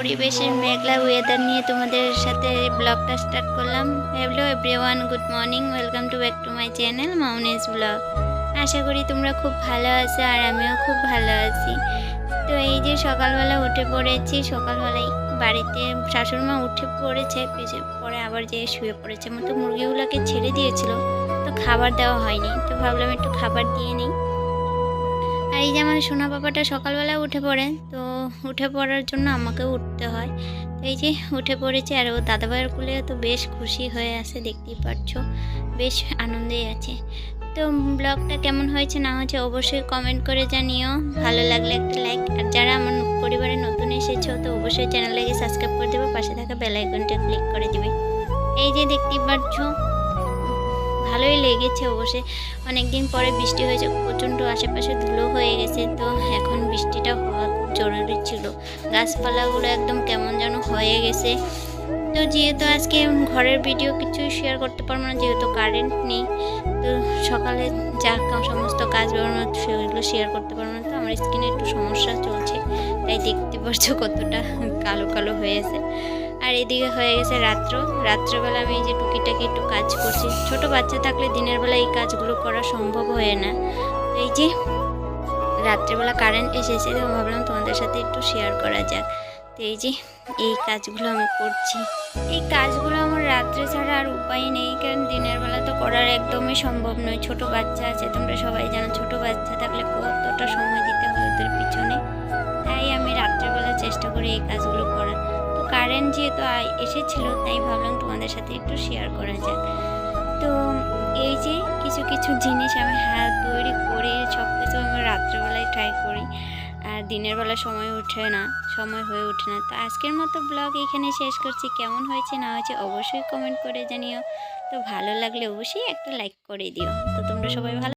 পরিবেশের মেঘলা ওয়েদার নিয়ে তোমাদের সাথে ব্লগটা স্টার্ট করলাম। Hello everyone good morning welcome to back to my channel মাউনেস blog আশা করি তোমরা খুব ভালো আছো আর আমিও খুব ভালো আছি। তো এই যে সকালবেলা উঠে পড়েছি, সকালবেলায় বাড়িতে শাশুড়মা উঠে পড়েছে পরে আবার যে শুয়ে পড়েছে, আমার তো মুরগিগুলোকে ছেড়ে দিয়েছিল, তো খাবার দেওয়া হয়নি, তো ভাবলাম একটু খাবার দিয়ে নিই। এই যে আমার সোনা পাপাটা সকালবেলা উঠে পড়ে, তো উঠে পড়ার জন্য আমাকেও উঠতে হয়। তো এই যে উঠে পড়েছে আর ও দাদাভাইয়ের কুলে তো বেশ খুশি হয়ে আছে, দেখতেই পাচ্ছ বেশ আনন্দেই আছে। তো ব্লগটা কেমন হয়েছে না হয়েছে অবশ্যই কমেন্ট করে জানিও। ভালো লাগলে একটা লাইক আর যারা আমার পরিবারে নতুন এসেছ, তো অবশ্যই চ্যানেলটাকে সাবস্ক্রাইব করে দেবে, পাশে থাকা বেল আইকনটা ক্লিক করে দেবে। এই যে দেখতেই পাচ্ছ লেগেছে অবশ্যই। অনেক দিন পরে বৃষ্টি হয়েছে, প্রচণ্ড আশেপাশে ধুলো হয়ে গেছে, তো এখন বৃষ্টিটা হওয়া খুব জরুরি ছিল। গাছপালাগুলো একদম কেমন যেন হয়ে গেছে। তো যেহেতু আজকে ঘরের ভিডিও কিছু শেয়ার করতে পারব না, যেহেতু কারেন্ট নেই, তো সকালে যা সমস্ত কাজ বেরোনো সেগুলো শেয়ার করতে পারব না, তো আমার স্কিনে একটু সমস্যা চলছে, তাই দেখতে পাচ্ছ কতটা কালো কালো হয়েছে আর এদিকে হয়ে গেছে রাত্র। রাত্রেবেলা আমি এই যে টুকিটাকি একটু কাজ করছি। ছোট বাচ্চা থাকলে দিনের বেলা এই কাজগুলো করা সম্ভব হয় না। এই যে রাত্রেবেলা কারেন্ট এসেছে, তো ভাবলাম তোমাদের সাথে একটু শেয়ার করা যাক। তো এই যে এই কাজগুলো আমি করছি। এই কাজগুলো আমার রাত্রে ছাড়া আর উপায় নেই, কারণ দিনের বেলা তো করার একদমই সম্ভব নয়। ছোট বাচ্চা আছে, তোমরা সবাই জানো ছোট বাচ্চা থাকলে কতটা সময় দিতে হয় ওদের পিছনে। তাই আমি রাত্রেবেলা চেষ্টা করি এই কাজগুলো করার কারেন্ট যেহেতু এসেছিল, তাই ভাবলাম তোমাদের সাথে একটু শেয়ার করা যাক। তো এই যে কিছু কিছু জিনিস আমি হাত তৈরি করি সব কিছু আমি রাত্রেবেলায় ট্রাই করি, আর দিনের বেলা সময় ওঠে না, সময় হয়ে ওঠে না। তো আজকের মতো ব্লগ এখানে শেষ করছি। কেমন হয়েছে না হয়েছে অবশ্যই কমেন্ট করে জানিও। তো ভালো লাগলে অবশ্যই একটা লাইক করে দিও। তো তোমরা সবাই ভালো